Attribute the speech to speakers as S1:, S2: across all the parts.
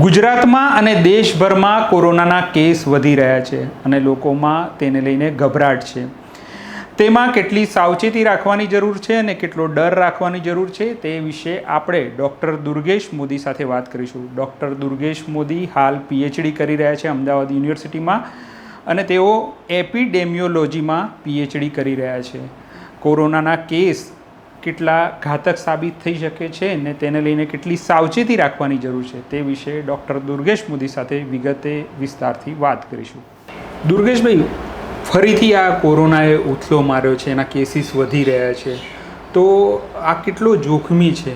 S1: ગુજરાતમાં અને દેશભરમાં કોરોનાના કેસ વધી રહ્યા છે અને લોકોમાં તેને લઈને ગભરાટ છે. તેમાં કેટલી સાવચેતી રાખવાની જરૂર છે અને કેટલો ડર રાખવાની જરૂર છે તે વિશે આપણે ડૉક્ટર દુર્ગેશ મોદી સાથે વાત કરીશું. ડૉક્ટર દુર્ગેશ મોદી હાલ પીએચડી કરી રહ્યા છે અમદાવાદ યુનિવર્સિટીમાં અને તેઓ એપિડેમિયોલોજીમાં પીએચડી કરી રહ્યા છે. કોરોનાના કેસ કેટલા ઘાતક સાબિત થઈ શકે છે ને તેને લઈને કેટલી સાવચેતી રાખવાની જરૂર છે તે વિશે ડૉક્ટર દુર્ગેશ મોદી સાથે વિગતે વિસ્તારથી વાત કરીશું. દુર્ગેશભાઈ ફરીથી આ કોરોનાએ ઉથલો માર્યો છે, એના કેસીસ વધી રહ્યા છે. તો આ કેટલો જોખમી છે?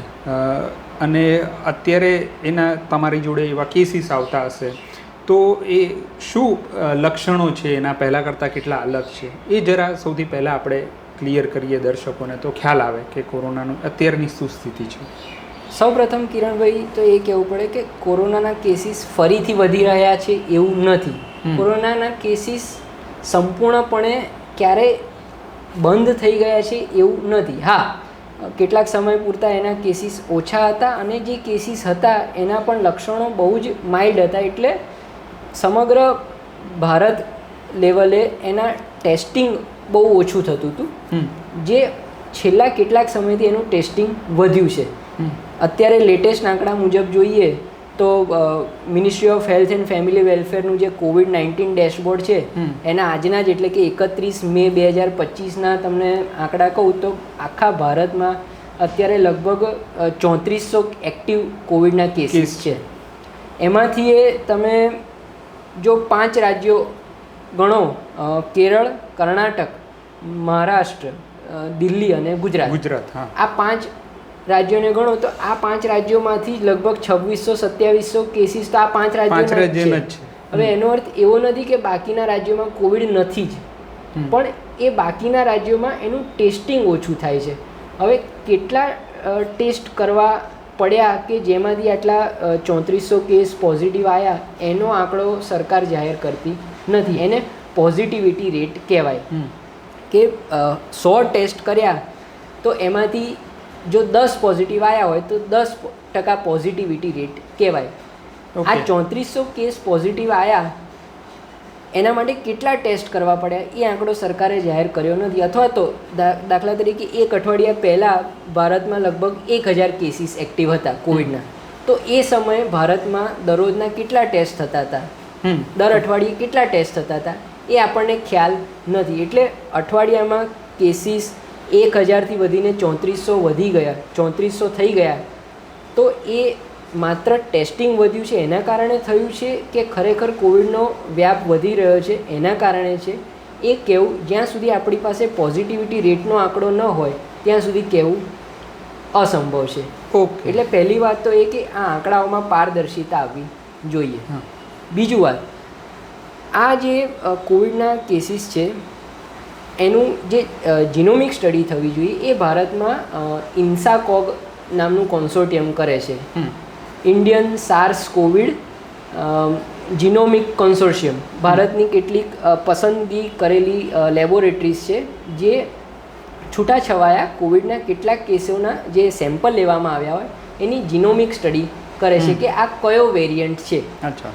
S1: અને અત્યારે એના તમારી જોડે એવા કેસીસ આવતા હશે. તો એ શું લક્ષણો છે? એના પહેલાં કરતાં કેટલા અલગ છે? એ જરા સૌથી પહેલાં આપણે ક્લિયર કરીએ દર્શકોને તો ખ્યાલ આવે કે કોરોનાનું અત્યારની શું સ્થિતિ છે.
S2: સૌપ્રથમ કિરણભાઈ તો એ કહેવું પડે કે કોરોનાના કેસીસ ફરીથી વધી રહ્યા છે એવું નથી. કોરોનાના કેસીસ સંપૂર્ણપણે ક્યારેય બંધ થઈ ગયા છે એવું નથી. હા કેટલાક સમય પૂરતા એના કેસીસ ઓછા હતા અને જે કેસીસ હતા એના પણ લક્ષણો બહુ જ માઇલ્ડ હતા. એટલે સમગ્ર ભારત લેવલે એના ટેસ્ટિંગ બહુ ઓછું થતું હતું. જે છેલ્લા કેટલાક સમયથી એનું ટેસ્ટિંગ વધ્યું છે. અત્યારે લેટેસ્ટ આંકડા મુજબ જોઈએ તો ministry of health and family વેલફેરનું જે કોવિડ નાઇન્ટીન ડેશબોર્ડ છે એના આજના જ એટલે કે એકત્રીસ મે બે હજાર પચીસના તમને આંકડા કહું તો આખા ભારતમાં અત્યારે લગભગ ચોત્રીસો એક્ટિવ કોવિડના કેસીસ છે. એમાંથી એ તમે જો પાંચ રાજ્યો ગણો કેરળ કર્ણાટક મહારાષ્ટ્ર દિલ્હી અને ગુજરાત.
S1: ગુજરાત
S2: આ પાંચ રાજ્યોને ગણો તો આ પાંચ રાજ્યોમાંથી લગભગ છવ્વીસો સત્યાવીસો કેસીસ તો આ પાંચ રાજ્યોના છે. હવે એનો અર્થ એવો નથી કે બાકીના રાજ્યોમાં કોવિડ નથી જ. પણ એ બાકીના રાજ્યોમાં એનું ટેસ્ટિંગ ઓછું થાય છે. હવે કેટલા ટેસ્ટ કરવા પડ્યા કે જેમાંથી આટલા ચોત્રીસો કેસ પોઝિટિવ આવ્યા એનો આંકડો સરકાર જાહેર કરતી નથી. એને પોઝિટિવિટી રેટ કહેવાય. કે સો ટેસ્ટ કર્યા તો એમાંથી જો દસ પોઝિટિવ આવ્યા હોય તો દસ ટકા પોઝિટિવિટી રેટ કહેવાય. આ ચોત્રીસો કેસ પોઝિટિવ આવ્યા એના માટે કેટલા ટેસ્ટ કરવા પડ્યા એ આંકડો સરકારે જાહેર કર્યો નથી. અથવા તો દા- દાખલા તરીકે એક અઠવાડિયા પહેલાં ભારતમાં લગભગ એક હજાર કેસીસ એક્ટિવ હતા કોવિડના. તો એ સમયે ભારતમાં દરરોજના કેટલા ટેસ્ટ થતા હતા? દર અઠવાડિયે કેટલા ટેસ્ટ થતા હતા? એ આપણને ખ્યાલ નથી. એટલે અઠવાડિયામાં કેસીસ એક હજારથી વધીને ચોત્રીસો વધી ગયા ચોત્રીસો થઈ ગયા. તો એ માત્ર ટેસ્ટિંગ વધ્યું છે. એના કારણે થયું છે કે ખરેખર કોવિડનો વ્યાપ વધી રહ્યો છે. એના કારણે છે. એ કહેવું જ્યાં સુધી આપણી પાસે પોઝિટિવિટી રેટનો આંકડો ન હોય ત્યાં સુધી કહેવું અસંભવ છે.
S1: ઓકે.
S2: એટલે પહેલી વાત તો એ કે આ આંકડાઓમાં પારદર્શિતા આવવી જોઈએ.
S1: હા.
S2: બીજું વાત આ જે કોવિડના કેસીસ છે એનું જે જીનોમિક સ્ટડી થવી જોઈએ એ ભારતમાં ઇન્સાકોગ નામનું કોન્સોર્ટિયમ કરે છે. Indian SARS COVID genomic consortium ભારતની કેટલીક પસંદગી કરેલી લેબોરેટરીઝ છે જે છૂટાછવાયા કોવિડના કેટલાક કેસોના જે સેમ્પલ લેવામાં આવ્યા હોય એની જીનોમિક સ્ટડી કરે છે કે આ કયો વેરિયન્ટ છે.
S1: અચ્છા.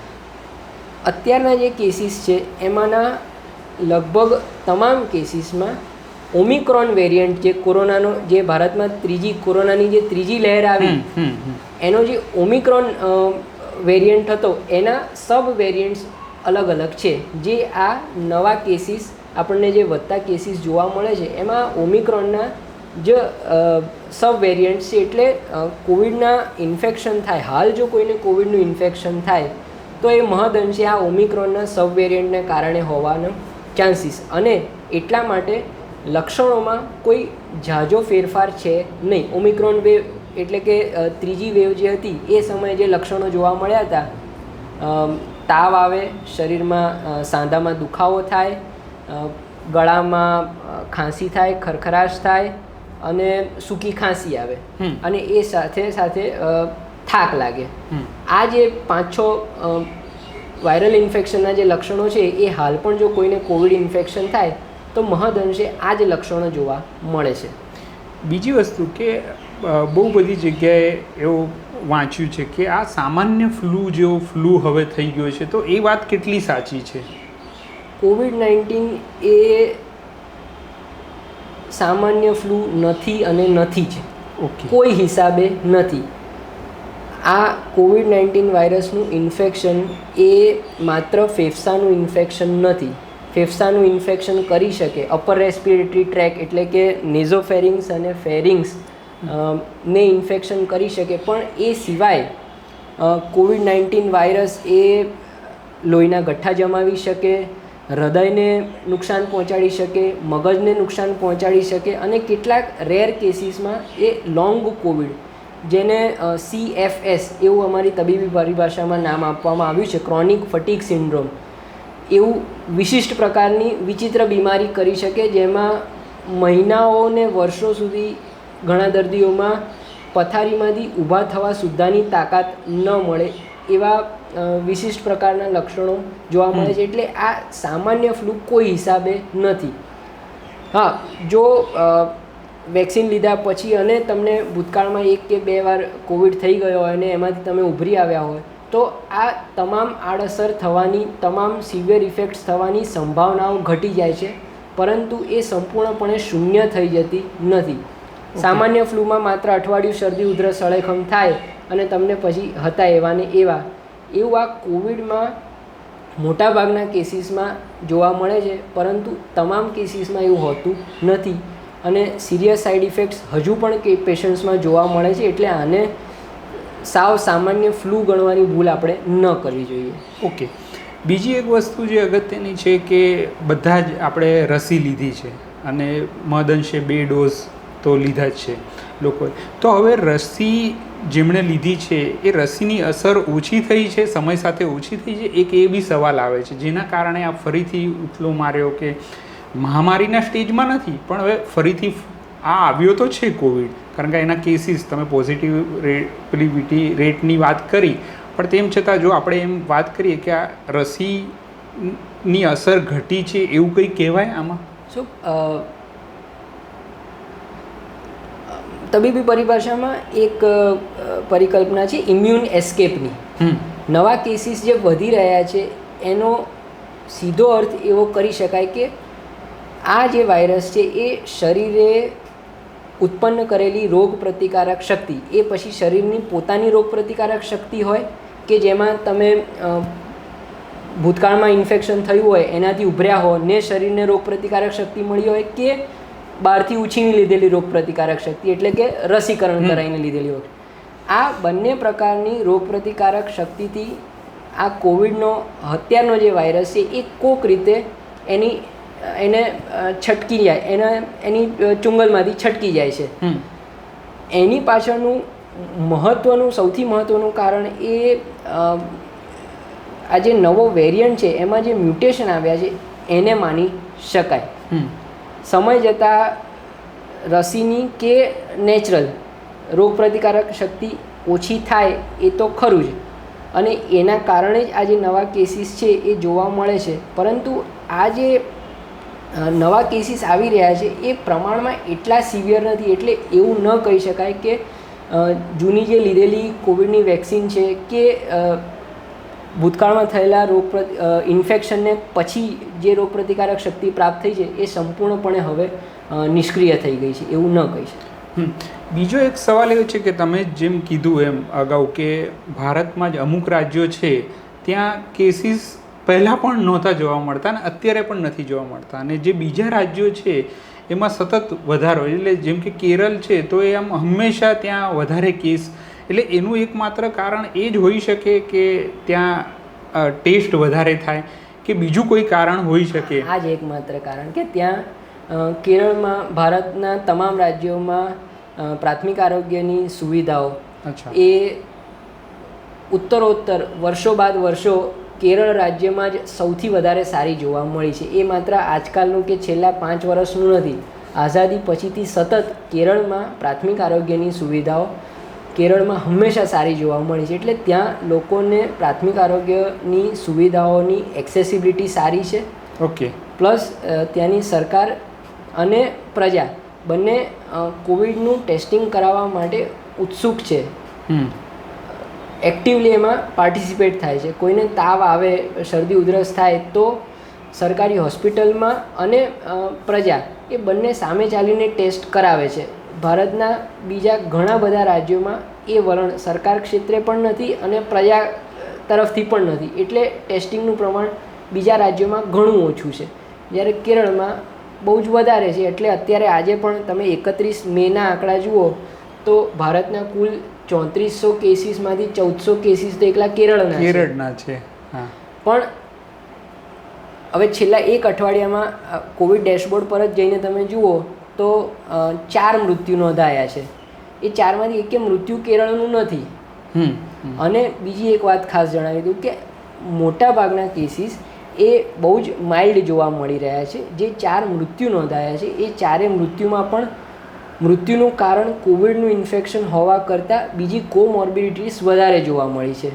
S2: અત્યારના જે કેસીસ છે એમાંના લગભગ તમામ કેસીસમાં ઓમિક્રોન વેરિયન્ટ જે કોરોનાનો જે ભારતમાં ત્રીજી કોરોનાની જે ત્રીજી લહેર આવી એનો જે ઓમિક્રોન વેરિયન્ટ હતો એના સબ વેરિયન્ટ્સ અલગ અલગ છે. જે આ નવા કેસીસ આપણને જે વધતા કેસીસ જોવા મળે છે એમાં ઓમિક્રોનના જે સબ વેરિયન્ટ છે એટલે કોવિડના ઇન્ફેક્શન થાય હાલ જો કોઈને કોવિડનું ઇન્ફેક્શન થાય તો એ મહદઅંશે આ ઓમિક્રોનના સબ વેરિયન્ટને કારણે હોવાના ચાન્સીસ અને એટલા માટે લક્ષણોમાં કોઈ ઝાઝો ફેરફાર છે નહીં. ઓમિક્રોન વેવ એટલે કે ત્રીજી વેવ જે હતી એ સમયે જે લક્ષણો જોવા મળ્યા હતા તાવ આવે શરીરમાં સાંધામાં દુખાવો થાય ગળામાં ખાંસી થાય ખરખરાશ થાય અને સૂકી ખાંસી આવે. અને એ સાથે સાથે થાક લાગે. આ જે પાંચ છ વાયરલ ઇન્ફેક્શનના જે લક્ષણો છે એ હાલ પણ જો કોઈને કોવિડ ઇન્ફેક્શન થાય તો મહદઅંશે આ જ લક્ષણો જોવા મળે છે.
S1: બીજી વસ્તુ કે બહુ બધી જગ્યાએ એવું વાંચ્યું છે કે આ સામાન્ય ફ્લૂ જેવો ફ્લૂ હવે થઈ ગયો છે તો એ વાત કેટલી સાચી છે?
S2: કોવિડ નાઇન્ટીન એ સામાન્ય ફ્લૂ નથી અને નથી જ.
S1: ઓકે.
S2: કોઈ હિસાબે નથી. આ કોવિડ નાઇન્ટીન વાયરસનું ઇન્ફેક્શન એ માત્ર ફેફસાનું ઇન્ફેક્શન નથી. ફેફસાનું ઇન્ફેક્શન કરી શકે. અપર રેસ્પિરેટરી ટ્રેક એટલે કે નેઝોફેરિંગ્સ અને ફેરિંગ્સ ને ઇન્ફેક્શન કરી શકે. પણ એ સિવાય કોવિડ નાઇન્ટીન વાયરસ એ લોહીના ગઠ્ઠા જમાવી શકે, હૃદયને નુકસાન પહોંચાડી શકે, મગજને નુકસાન પહોંચાડી શકે અને કેટલાક રેર કેસીસમાં એ લોંગ કોવિડ જેને સી એફ એસ એવું અમારી તબીબી પરિભાષામાં નામ આપવામાં આવ્યું છે ક્રોનિક ફટીક સિન્ડ્રોમ એવું વિશિષ્ટ પ્રકારની વિચિત્ર બીમારી કરી શકે જેમાં મહિનાઓને વર્ષો સુધી ઘણા દર્દીઓમાં પથારીમાંથી ઊભા થવા સુદ્ધાની તાકાત ન મળે એવા વિશિષ્ટ પ્રકારના લક્ષણો જોવા મળે છે. એટલે આ સામાન્ય ફ્લૂ કોઈ હિસાબે નથી. હા જો વેક્સિન લીધા પછી અને તમને ભૂતકાળમાં એક કે બે વાર કોવિડ થઈ ગયો હોય અને એમાંથી તમે ઉભરી આવ્યા હોય તો આ તમામ આડઅસર થવાની તમામ સિવિયર ઇફેક્ટ્સ થવાની સંભાવનાઓ ઘટી જાય છે પરંતુ એ સંપૂર્ણપણે શૂન્ય થઈ જતી નથી. સામાન્ય ફ્લૂમાં માત્ર અઠવાડિયું શરદી ઉધરસ સળેખમ થાય અને તમને પછી હતા એવા ને એવા. એવું આ કોવિડમાં મોટાભાગના કેસીસમાં જોવા મળે છે પરંતુ તમામ કેસીસમાં એવું હોતું નથી. અને સિરિયસ સાઇડ ઇફેક્ટ્સ હજુ પણ કે પેશન્ટ્સમાં જોવા મળે છે એટલે આને સાવ સામાન્ય ફ્લૂ ગણવાની ભૂલ આપણે ન કરવી જોઈએ.
S1: ઓકે બીજી એક વસ્તુ જે અગત્યની છે કે બધા જ આપણે રસી લીધી છે અને મહદઅંશે બે ડોઝ તો લીધા જ છે લોકોએ. તો હવે રસી જેમણે લીધી છે એ રસીની અસર ઓછી થઈ છે, સમય સાથે ઓછી થઈ છે? એક એ બી સવાલ આવે છે. જેના કારણે આ ફરીથી ઉથલો માર્યો કે મહામારીના સ્ટેજમાં નથી પણ હવે ફરીથી આ આવ્યો તો છે કોવિડ કારણ કે એના કેસીસ તમે પોઝિટિવ રેટિવિટી રેટની વાત કરી. પણ તેમ છતાં જો આપણે એમ વાત કરીએ કે આ રસીની અસર ઘટી છે એવું કંઈ કહેવાય આમાં?
S2: સો તબીબી પરિભાષામાં એક પરિકલ્પના છે ઇમ્યુન એસ્કેપની નવા કેસીસ જે વધી રહ્યા છે એનો સીધો અર્થ એવો કરી શકાય કે આ જે વાયરસ છે એ શરીરે ઉત્પન્ન કરેલી રોગ પ્રતિકારક શક્તિ એ પછી શરીરની પોતાની રોગ પ્રતિકારક શક્તિ હોય કે જેમાં તમે ભૂતકાળમાં ઇન્ફેક્શન થયું હોય એનાથી ઉભર્યા હો ને શરીરને રોગ પ્રતિકારક શક્તિ મળી હોય કે બહારથી ઉછીની લીધેલી રોગ પ્રતિકારક શક્તિ એટલે કે રસીકરણ કરાવીને લીધેલી હોય. આ બંને પ્રકારની રોગ પ્રતિકારક શક્તિથી આ કોવિડનો અત્યારનો જે વાયરસ છે એ કોક રીતે એની એને છટકી જાય. એના એની ચુંગલમાંથી છટકી જાય છે. એની પાછળનું મહત્ત્વનું સૌથી મહત્ત્વનું કારણ એ આ જે નવો વેરિયન્ટ છે એમાં જે મ્યુટેશન આવ્યા છે એને માની શકાય. સમય જતાં રસીની કે નેચરલ રોગપ્રતિકારક શક્તિ ઓછી થાય એ તો ખરું જ. અને એના કારણે જ આ જે નવા કેસીસ છે એ જોવા મળે છે. પરંતુ આ જે નવા કેસીસ આવી રહ્યા છે, એ પ્રમાણમાં એટલા સિવિયર નથી. એટલે એવું ન કહી શકાય કે જૂની જે લીધેલી કોવિડની વેક્સિન છે કે ભૂતકાળમાં થયેલા રોગ ઇન્ફેક્શનને પછી જે રોગપ્રતિકારક શક્તિ પ્રાપ્ત થઈ છે, એ સંપૂર્ણપણે હવે નિષ્ક્રિય થઈ ગઈ છે. એવું ન કહી શકાય.
S1: બીજો એક સવાલ એવો છે કે તમે જેમ કીધું એમ અગાઉ કે ભારતમાં જ અમુક રાજ્યો છે, ત્યાં કેસીસ પહેલાં પણ નહોતા જોવા મળતા અને અત્યારે પણ નથી જોવા મળતા. અને જે બીજા રાજ્યો છે એમાં સતત વધારો એટલે જેમ કે કેરળ છે તો એ આમ હંમેશા ત્યાં વધારે કેસ. એટલે એનું એકમાત્ર કારણ એ જ હોઈ શકે કે ત્યાં ટેસ્ટ વધારે થાય કે બીજું કોઈ કારણ હોઈ શકે.
S2: આ જ એકમાત્ર કારણ કે ત્યાં કેરળમાં ભારતના તમામ રાજ્યોમાં પ્રાથમિક આરોગ્યની સુવિધાઓ એ ઉત્તરોત્તર વર્ષો બાદ વર્ષો કેરળ રાજ્યમાં જ સૌથી વધારે સારી જોવા મળી છે. એ માત્ર આજકાલનું કે છેલ્લા પાંચ વર્ષનું નથી. આઝાદી પછીથી સતત કેરળમાં પ્રાથમિક આરોગ્યની સુવિધાઓ કેરળમાં હંમેશા સારી જોવા મળી છે. એટલે ત્યાં લોકોને પ્રાથમિક આરોગ્યની સુવિધાઓની એક્સેસિબિલિટી સારી છે.
S1: ઓકે
S2: પ્લસ ત્યાંની સરકાર અને પ્રજા બંને કોવિડનું ટેસ્ટિંગ કરાવવા માટે ઉત્સુક છે. એક્ટિવલી એમાં પાર્ટિસિપેટ થાય છે. કોઈને તાવ આવે, શરદી ઉધરસ થાય, તો સરકારી હોસ્પિટલમાં અને પ્રજા એ બંને સામે ચાલીને ટેસ્ટ કરાવે છે. ભારતના બીજા ઘણા બધા રાજ્યોમાં એ વલણ સરકાર ક્ષેત્રે પણ નથી અને પ્રજા તરફથી પણ નથી. એટલે ટેસ્ટિંગનું પ્રમાણ બીજા રાજ્યોમાં ઘણું ઓછું છે. જ્યારે કેરળમાં બહુ જ વધારે છે. એટલે અત્યારે આજે પણ તમે એકત્રીસ મેના આંકડા જુઓ, તો ભારતના કુલ ચોત્રીસો કેસીસમાંથી ચૌદસો કેસીસ તો એકલા કેરળના
S1: કેરળના છે હા.
S2: પણ હવે છેલ્લા એક અઠવાડિયામાં કોવિડ ડેશબોર્ડ પર જ જઈને તમે જુઓ તો ચાર મૃત્યુ નોંધાયા છે. એ ચારમાંથી એકે મૃત્યુ કેરળનું નથી. અને બીજી એક વાત ખાસ જણાવી દઉં કે મોટાભાગના કેસીસ એ બહુ જ માઇલ્ડ જોવા મળી રહ્યા છે. જે ચાર મૃત્યુ નોંધાયા છે એ ચારે મૃત્યુમાં પણ મૃત્યુનું કારણ કોવિડનું ઇન્ફેક્શન હોવા કરતાં બીજી કોમોર્બિડિટીઝ વધારે જોવા મળી છે.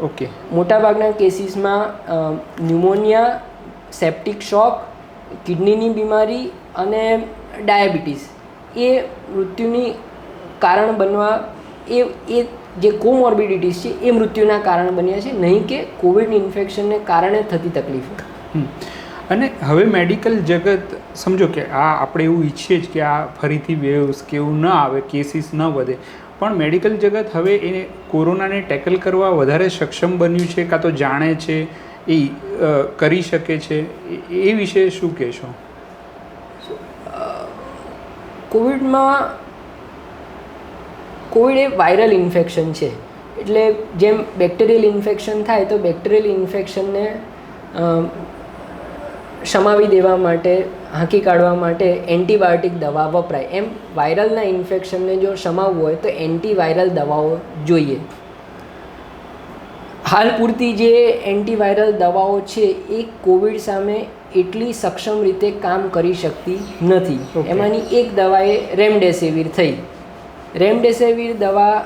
S1: ઓકે.
S2: મોટાભાગના કેસીસમાં ન્યુમોનિયા સેપ્ટિક શોક કિડનીની બીમારી અને ડાયાબિટીસ એ મૃત્યુની કારણ બનવા એ એ જે કોમોર્બિડિટીઝ છે એ મૃત્યુના કારણ બન્યા છે નહીં કે કોવિડ ઇન્ફેક્શનને કારણે થતી તકલીફો.
S1: અને હવે મેડિકલ જગત, સમજો કે આ આપણે એવું ઈચ્છીએ જ કે આ ફરીથી વેવ્સ કે એવું ન આવે, કેસીસ ન વધે. પણ મેડિકલ જગત હવે એને કોરોનાને ટેકલ કરવા વધારે સક્ષમ બન્યું છે, કાં તો જાણે છે, એ કરી શકે છે. એ- એ વિશે શું કહેશો?
S2: કોવિડમાં, કોવિડ એ વાયરલ ઇન્ફેક્શન છે. એટલે જેમ બેક્ટેરિયલ ઇન્ફેક્શન થાય, તો બેક્ટેરિયલ ઇન્ફેક્શનને શમાવી દેવા માટે હાંકી કાઢવા માટે એન્ટીબાયોટિક દવા વપરાય. એમ વાયરલના ઇન્ફેક્શનને જો શમાવવું હોય તો એન્ટીવાયરલ દવાઓ જોઈએ. હાલ પૂરતી જે એન્ટીવાયરલ દવાઓ છે એ કોવિડ સામે એટલી સક્ષમ રીતે કામ કરી શકતી નથી. એમાંની એક દવા એ રેમડેસિવિર થઈ. રેમડેસિવિર દવા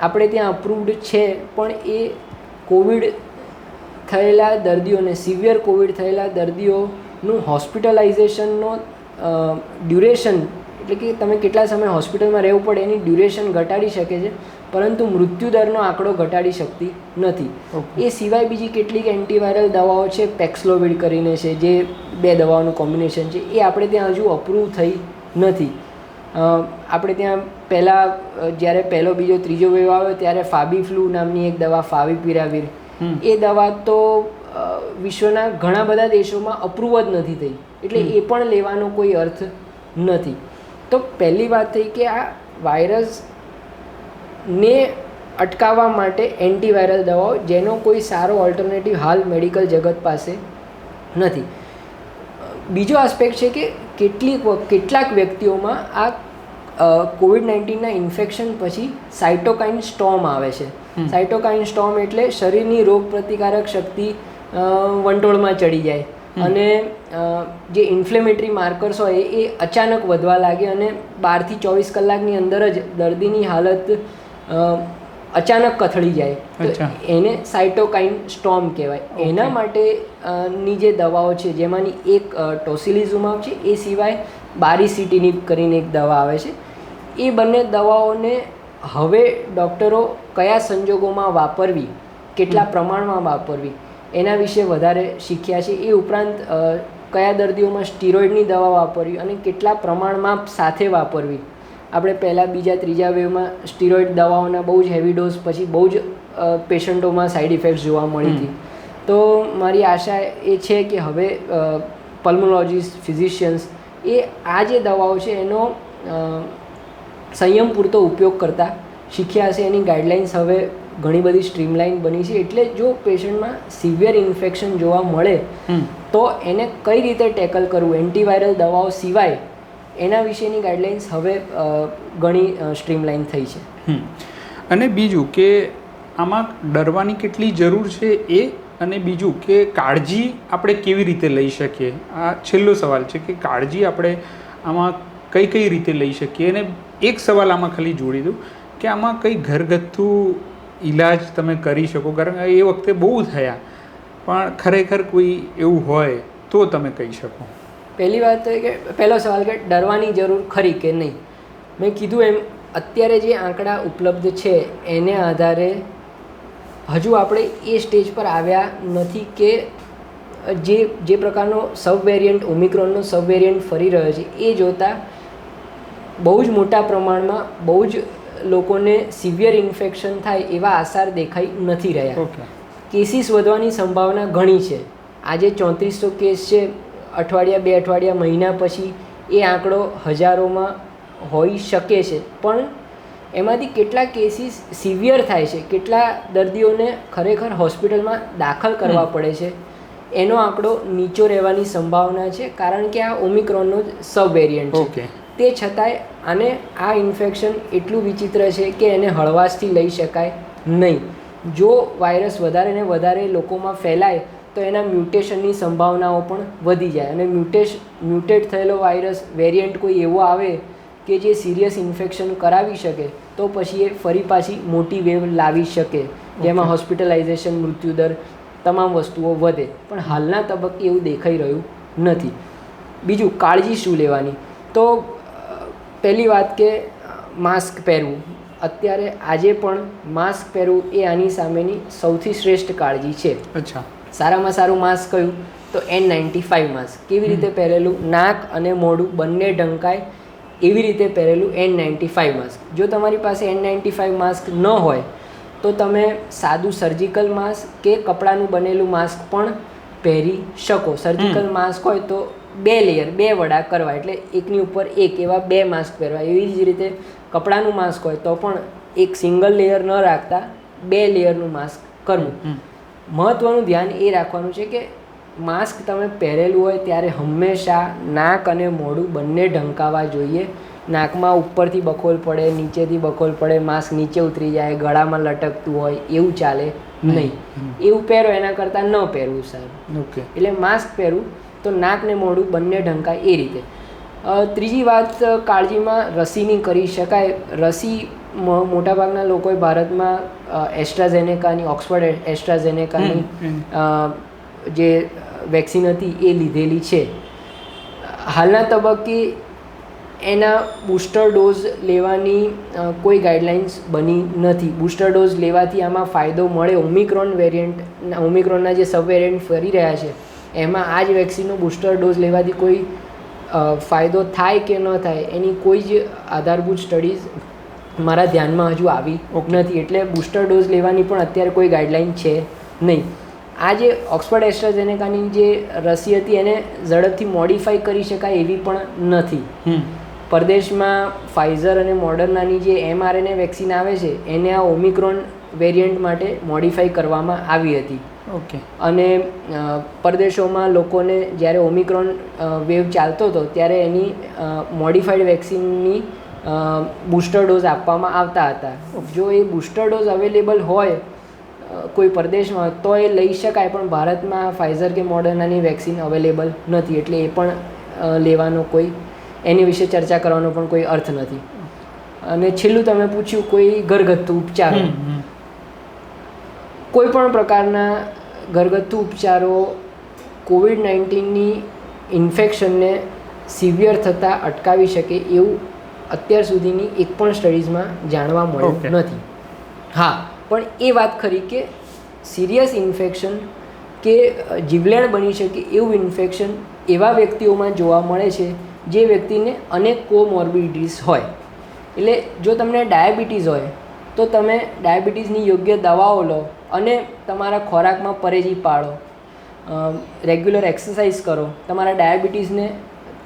S2: આપણે ત્યાં અપ્રૂવડ છે પણ એ કોવિડ થયેલા દર્દીઓને સિવિયર કોવિડ થયેલા દર્દીઓનું હોસ્પિટલાઇઝેશનનો ડ્યુરેશન એટલે કે તમે કેટલા સમય હોસ્પિટલમાં રહેવું પડે એની ડ્યુરેશન ઘટાડી શકે છે પરંતુ મૃત્યુદરનો આંકડો ઘટાડી શકતી નથી. એ સિવાય બીજી કેટલીક એન્ટીવાયરલ દવાઓ છે પેક્સલોવિડ કરીને છે જે બે દવાઓનું કોમ્બિનેશન છે એ આપણે ત્યાં હજુ અપ્રૂવ થઈ નથી આપણે ત્યાં પહેલાં જ્યારે પહેલો બીજો ત્રીજો વેવ આવ્યો ત્યારે ફાબી ફ્લૂ નામની એક દવા ફાવીપિરાવીર
S1: હમ.
S2: એ દવા તો વિશ્વના ઘણા બધા દેશોમાં અપ્રૂવ જ નથી થઈ. એટલે એ પણ લેવાનો કોઈ અર્થ નથી. તો પહેલી વાત થઈ કે આ વાયરસ ને અટકાવવા માટે એન્ટીવાયરલ દવાઓ જેનો કોઈ સારો ઓલ્ટરનેટિવ હાલ મેડિકલ જગત પાસે નથી. બીજો આસ્પેક્ટ છે કે કેટલીક કેટલાક વ્યક્તિઓમાં આ કોવિડ નાઇન્ટીનના ઇન્ફેક્શન પછી સાઇટોકાઇન સ્ટોમ આવે છે. સાઇટોકાઇન સ્ટોમ એટલે શરીરની રોગ પ્રતિકારક શક્તિ વંટોળમાં ચડી જાય. અને જે ઇન્ફ્લેમેટરી માર્કર્સ હોય એ- અચાનક વધવા લાગે અને બારથી ચોવીસ કલાકની અંદર જ દર્દીની હાલત અચાનક કથળી જાય. તો એને સાઇટોકાઇન સ્ટોમ કહેવાય. એના માટે ની જે દવાઓ છે જેમાંની એક ટોસિલિઝુમાબ છે એ સિવાય બારીસિટીની કરીને એક દવા આવે છે. એ બંને દવાઓને હવે ડૉક્ટરો કયા સંજોગોમાં વાપરવી કેટલા પ્રમાણમાં વાપરવી એના વિશે વધારે શીખ્યા છે. એ ઉપરાંત કયા દર્દીઓમાં સ્ટીરોઇડની દવા વાપરવી અને કેટલા પ્રમાણમાં સાથે વાપરવી. આપણે પહેલાં બીજા ત્રીજા વેવમાં સ્ટીરોઇડ દવાઓના બહુ જ હેવી ડોઝ પછી બહુ જ પેશન્ટોમાં સાઈડ ઇફેક્ટ્સ જોવા મળી હતી. તો મારી આશા એ છે કે હવે પલ્મોલોજીસ્ટ ફિઝિશિયન્સ એ આ જે દવાઓ છે એનો સંયમ પૂરતો ઉપયોગ કરતા શીખ્યા છે એની ગાઈડલાઇન્સ હવે ઘણી બધી સ્ટ્રીમલાઇન બની છે. એટલે જો પેશન્ટમાં સિવિયર ઇન્ફેક્શન જોવા મળે તો એને કઈ રીતે ટેકલ કરવું? એન્ટીવાયરલ દવાઓ સિવાય એના વિશેની ગાઈડલાઇન્સ હવે ઘણી સ્ટ્રીમલાઇન થઈ છે.
S1: અને બીજું કે આમાં ડરવાની કેટલી જરૂર છે એ અને બીજું કે કાળજી આપણે કેવી રીતે લઈ શકીએ? આ છેલ્લો સવાલ છે કે કાળજી આપણે આમાં કઈ કઈ રીતે લઈ શકીએ? અને એક સવાલ આમાં ખાલી જોડી દઉં કે આમાં કંઈ ઘરગથ્થુ ઈલાજ તમે કરી શકો? કારણ કે એ વખતે બહુ થયા. પણ ખરેખર કોઈ એવું હોય તો તમે કહી શકો.
S2: પહેલી વાત તો કે પહેલો સવાલ કે ડરવાની જરૂર ખરી કે નહીં? મેં કીધું એમ, અત્યારે જે આંકડા ઉપલબ્ધ છે, એને આધારે હજુ આપણે એ સ્ટેજ પર આવ્યા નથી કે જે જે પ્રકારનો સબ વેરિયન્ટ ઓમિક્રોનનો સબ વેરિયન્ટ ફરી રહ્યો છે, એ જોતાં બહુ જ મોટા પ્રમાણમાં બહુ જ લોકોને સિવિયર ઇન્ફેક્શન થાય એવા આસાર દેખાઈ નથી રહ્યા. કેસીસ વધવાની સંભાવના ઘણી છે. આજે ચોત્રીસો કેસ છે અઠવાડિયા બે અઠવાડિયા મહિના પછી એ આંકડો હજારોમાં હોઈ શકે છે. પણ એમાંથી કેટલા કેસીસ સિવિયર થાય છે કેટલા દર્દીઓને ખરેખર હોસ્પિટલમાં દાખલ કરવા પડે છે એનો આંકડો નીચો રહેવાની સંભાવના છે કારણ કે આ ઓમિક્રોનનો જ સબ વેરિયન્ટ છે.
S1: ઓકે.
S2: તે છતાંય આને આ ઇન્ફેક્શન એટલું વિચિત્ર છે કે એને હળવાશથી લઈ શકાય નહીં. જો વાયરસ વધારે ને વધારે લોકોમાં ફેલાય તો એના મ્યુટેશનની સંભાવનાઓ પણ વધી જાય. અને મ્યુટેશ મ્યુટેટ થયેલો વાયરસ વેરિયન્ટ કોઈ એવો આવે કે જે સિરિયસ ઇન્ફેક્શન કરાવી શકે તો પછી એ ફરી પાછી મોટી વેવ લાવી શકે જેમાં હોસ્પિટલાઇઝેશન મૃત્યુદર તમામ વસ્તુઓ વધે. પણ હાલના તબક્કે એવું દેખાઈ રહ્યું નથી. બીજું કાળજી શું લેવાની? તો પહેલી વાત કે માસ્ક પહેરવું. અત્યારે આજે પણ માસ્ક પહેરવું એ આની સામેની સૌથી શ્રેષ્ઠ કાળજી છે.
S1: અચ્છા.
S2: સારામાં સારું માસ્ક કયું? તો એન નાઇન્ટી ફાઇવ માસ્ક. કેવી રીતે પહેરેલું? નાક અને મોઢું બંને ઢંકાય એવી રીતે પહેરેલું એન નાઇન્ટી ફાઇવ માસ્ક. જો તમારી પાસે એન નાઇન્ટી ફાઇવ માસ્ક ન હોય તો તમે સાદું સર્જિકલ માસ્ક કે કપડાનું બનેલું માસ્ક પણ પહેરી શકો. સર્જિકલ માસ્ક હોય તો બે લેયર બે વડા કરવા. એટલે એકની ઉપર એક એવા બે માસ્ક પહેરવા. એવી જ રીતે કપડાનું માસ્ક હોય તો પણ એક સિંગલ લેયર ન રાખતા બે લેયરનું માસ્ક કરવું. મહત્ત્વનું ધ્યાન એ રાખવાનું છે કે માસ્ક તમે પહેરેલું હોય ત્યારે હંમેશા નાક અને મોઢું બંને ઢંકાવા જોઈએ. નાકમાં ઉપરથી બખોલ પડે નીચેથી બખોલ પડે માસ્ક નીચે ઉતરી જાય ગળામાં લટકતું હોય એવું ચાલે નહીં એવું પહેરો એના કરતાં ન પહેરવું સારું
S1: ઓકે
S2: એટલે માસ્ક પહેરવું તો નાક ને મોઢું બંને ઢંકાય એ રીતે. ત્રીજી વાત કાળજીમાં રસીની કરી શકાય. રસી મોટાભાગના લોકોએ ભારતમાં એસ્ટ્રાઝેનેકાની ઓક્સફર્ડ એસ્ટ્રાઝેનેકાની જે વેક્સિન હતી એ લીધેલી છે. હાલના તબક્કે એના બૂસ્ટર ડોઝ લેવાની કોઈ ગાઈડલાઇન્સ બની નથી. બૂસ્ટર ડોઝ લેવાથી આમાં ફાયદો મળે. ઓમિક્રોન વેરિયન્ટ ઓમિક્રોનના જે સબ વેરિયન્ટ ફરી રહ્યા છે એમાં આ જ વેક્સિનનો બુસ્ટર ડોઝ લેવાથી કોઈ ફાયદો થાય કે ન થાય એની કોઈ જ આધારભૂત સ્ટડીઝ મારા ધ્યાનમાં હજુ આવી નથી. એટલે બુસ્ટર ડોઝ લેવાની પણ અત્યારે કોઈ ગાઈડલાઇન છે નહીં. આ જે ઓક્સફર્ડ એસ્ટ્રાઝેનેકાની જે રસી હતી એને ઝડપથી મોડિફાઈ કરી શકાય એવી પણ નથી. પરદેશમાં ફાઇઝર અને મોડર્નાની જે એમઆરએનએ વેક્સિન આવે છે એને આ ઓમિક્રોન વેરિયન્ટ માટે મોડિફાઈ કરવામાં આવી હતી.
S1: ઓકે.
S2: અને પરદેશોમાં લોકોને જ્યારે ઓમિક્રોન વેવ ચાલતો હતો ત્યારે એની મોડિફાઈડ વેક્સિનની બૂસ્ટર ડોઝ આપવામાં આવતા હતા. જો એ બૂસ્ટર ડોઝ અવેલેબલ હોય કોઈ પરદેશમાં તો એ લઈ શકાય પણ ભારતમાં ફાઇઝર કે મોડર્નાની વેક્સિન અવેલેબલ નથી. એટલે એ પણ લેવાનો કોઈ એની વિશે ચર્ચા કરવાનો પણ કોઈ અર્થ નથી. અને છેલ્લું તમે પૂછ્યું કોઈ ઘરગથ્થુ ઉપચારો. કોઈ પણ પ્રકારના ઘરગથ્થુ ઉપચારો કોવિડ નાઇન્ટીનની ઇન્ફેક્શનને સિવિયર થતાં અટકાવી શકે એવું અત્યાર સુધીની એક પણ સ્ટડીઝમાં જાણવા. મળ્યું નથી હા પણ એ વાત ખરી કે સિરિયસ ઇન્ફેક્શન કે જીવલેણ બની શકે એવું ઇન્ફેક્શન એવા વ્યક્તિઓમાં જોવા મળે છે જે વ્યક્તિને અનેક કોમોર્બિડિટીઝ હોય એટલે જો તમને ડાયાબિટીસ હોય તો તમે ડાયાબિટીસની યોગ્ય દવાઓ લો અને તમારા ખોરાકમાં પરેજી પાડો. રેગ્યુલર એક્સરસાઇઝ કરો. તમારા ડાયાબિટીસને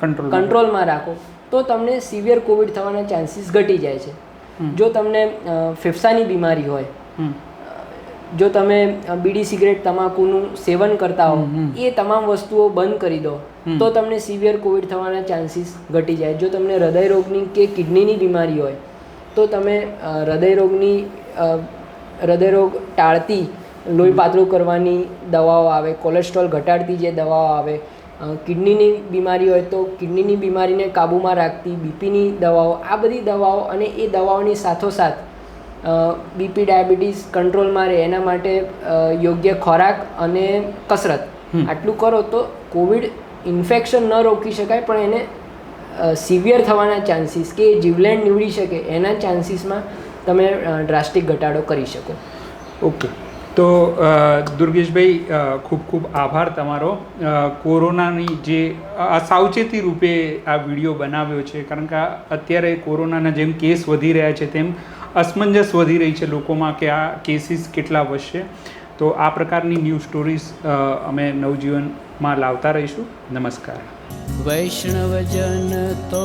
S1: કંટ્રોલ
S2: કંટ્રોલમાં રાખો. તો તમને સિવિયર કોવિડ થવાના ચાન્સીસ ઘટી જાય છે. જો તમને ફેફસાની બીમારી હોય જો તમે બીડી સિગરેટ તમાકુનું સેવન કરતા હો. એ તમામ વસ્તુઓ બંધ કરી દો. તો તમને સિવિયર કોવિડ થવાના ચાન્સીસ ઘટી જાય. જો તમને હૃદયરોગની કે કિડનીની બીમારી હોય તો તમે હૃદયરોગની હૃદયરોગ ટાળતી લોહી પાતળું કરવાની દવાઓ આવે કોલેસ્ટ્રોલ ઘટાડતી જે દવાઓ આવે કિડનીની બીમારી હોય તો કિડનીની બીમારીને કાબૂમાં રાખતી બીપીની દવાઓ આ બધી દવાઓ અને એ દવાઓની સાથોસાથ બીપી ડાયાબિટીસ કંટ્રોલમાં રહે એના માટે યોગ્ય ખોરાક અને કસરત. આટલું કરો તો કોવિડ ઇન્ફેક્શન ન રોકી શકાય પણ એને સિવિયર થવાના ચાન્સીસ કે જીવલેણ નીવડી શકે એના ચાન્સીસમાં તમે ડ્રાસ્ટિક ઘટાડો કરી શકો.
S1: ઓકે. તો દુર્ગેશભાઈ ખૂબ ખૂબ આભાર તમારો. કોરોનાની જે આ સાવચેતી રૂપે આ વીડિયો બનાવ્યો છે કારણ કે આ અત્યારે કોરોનાના જેમ કેસ વધી રહ્યા છે તેમ અસમંજસ વધી રહી છે લોકોમાં કે આ કેસીસ કેટલા વધશે. તો આ પ્રકારની ન્યૂઝ સ્ટોરીઝ અમે નવજીવનમાં લાવતા રહીશું. નમસ્કાર.
S3: વૈષ્ણવજન તો